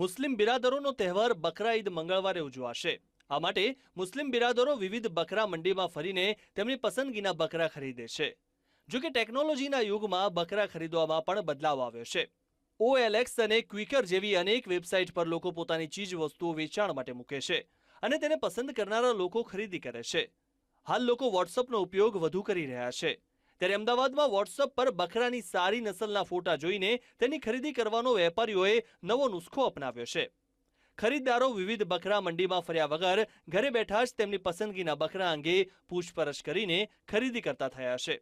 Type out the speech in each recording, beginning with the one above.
મુસ્લિમ બિરાદરોનો તહેવાર બકરા ઈદ મંગળવારે ઉજવાશે. આ માટે મુસ્લિમ બિરાદરો વિવિધ બકરા મંડીમાં ફરીને તેમની પસંદગીના બકરા ખરીદે છે. જો કે ટેકનોલોજીના યુગમાં બકરા ખરીદવામાં પણ બદલાવ આવ્યો છે. ઓએલએક્સ અને ક્વિકર જેવી અનેક વેબસાઇટ પર લોકો પોતાની ચીજ વસ્તુઓ વેચાણ માટે મૂકે છે અને તેને પસંદ કરનારા લોકો ખરીદી કરે છે. હાલ લોકો વોટ્સઅપનો ઉપયોગ વધુ કરી રહ્યા છે. ત્યારે અમદાવાદમાં વોટ્સઅપ પર બકરાની સારી નસલના ફોટા જોઈને તેની ખરીદી કરવાનો વેપારીઓએ નવો નુસ્ખો અપનાવ્યો છે. ખરીદદારો વિવિધ બકરા મંડીમાં ફર્યા વગર ઘરે બેઠા જ તેમની પસંદગીના બકરા અંગે પૂછપરછ કરીને ખરીદી કરતા થયા છે.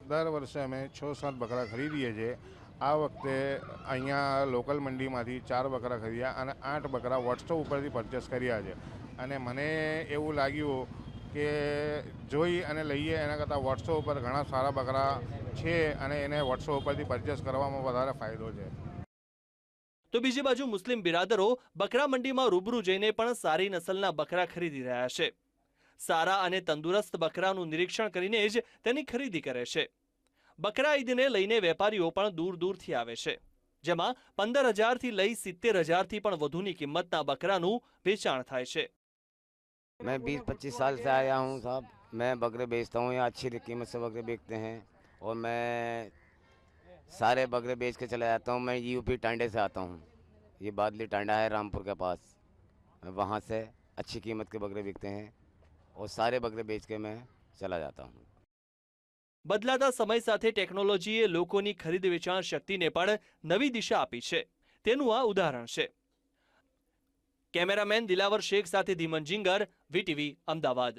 દર વર્ષે અમે છ સાત બકરા ખરીદીએ છીએ. આ વખતે અહીંયા લોકલ મંડીમાંથી ચાર બકરા ખરીદ્યા અને આઠ બકરા વોટ્સઅપ ઉપરથી પરચેસ કર્યા છે. અને મને એવું લાગ્યું કે જોઈ અને લઈએ એના કરતાં વોટ્સઅપ ઉપર ઘણા સારા બકરા છે અને એને વોટ્સઅપ ઉપરથી પરચેસ કરવામાં વધારે ફાયદો છે. તો બીજી બાજુ મુસ્લિમ બિરાદરો બકરા મંડીમાં રૂબરૂ જઈને પણ સારી નસલના બકરા ખરીદી રહ્યા છે. સારા અને તંદુરસ્ત બકરાનું નિરીક્ષણ કરીને જ તેની ખરીદી કરે છે. બકરા ઈદને લઈને વેપારીઓ પણ દૂર દૂરથી આવે છે. જેમાં પંદર હજારથી લઈ સિત્તેર હજારથી પણ વધુની કિંમતના બકરાનું વેચાણ થાય છે. मैं बीस पच्चीस साल से आया हूँ साहब मैं बकरे बेचता हूँ यहाँ अच्छी कीमत से बकरे बेचते हैं और मैं सारे बकरे बेच के चला जाता हूँ मैं यूपी टांडे से आता हूँ ये बादली टांडा है रामपुर के पास मैं वहाँ से अच्छी कीमत के बकरे बिकते हैं और सारे बकरे बेच के मैं चला जाता हूँ બદલાતા સમય સાથે ટેકનોલોજીએ લોકોની ખરીદ વેચાણ શક્તિને પણ નવી દિશા આપી છે તેનું આ ઉદાહરણ છે કેમેરામેન દિલાવર શેખ સાથે ધીમન જિંગર વીટીવી અમદાવાદ.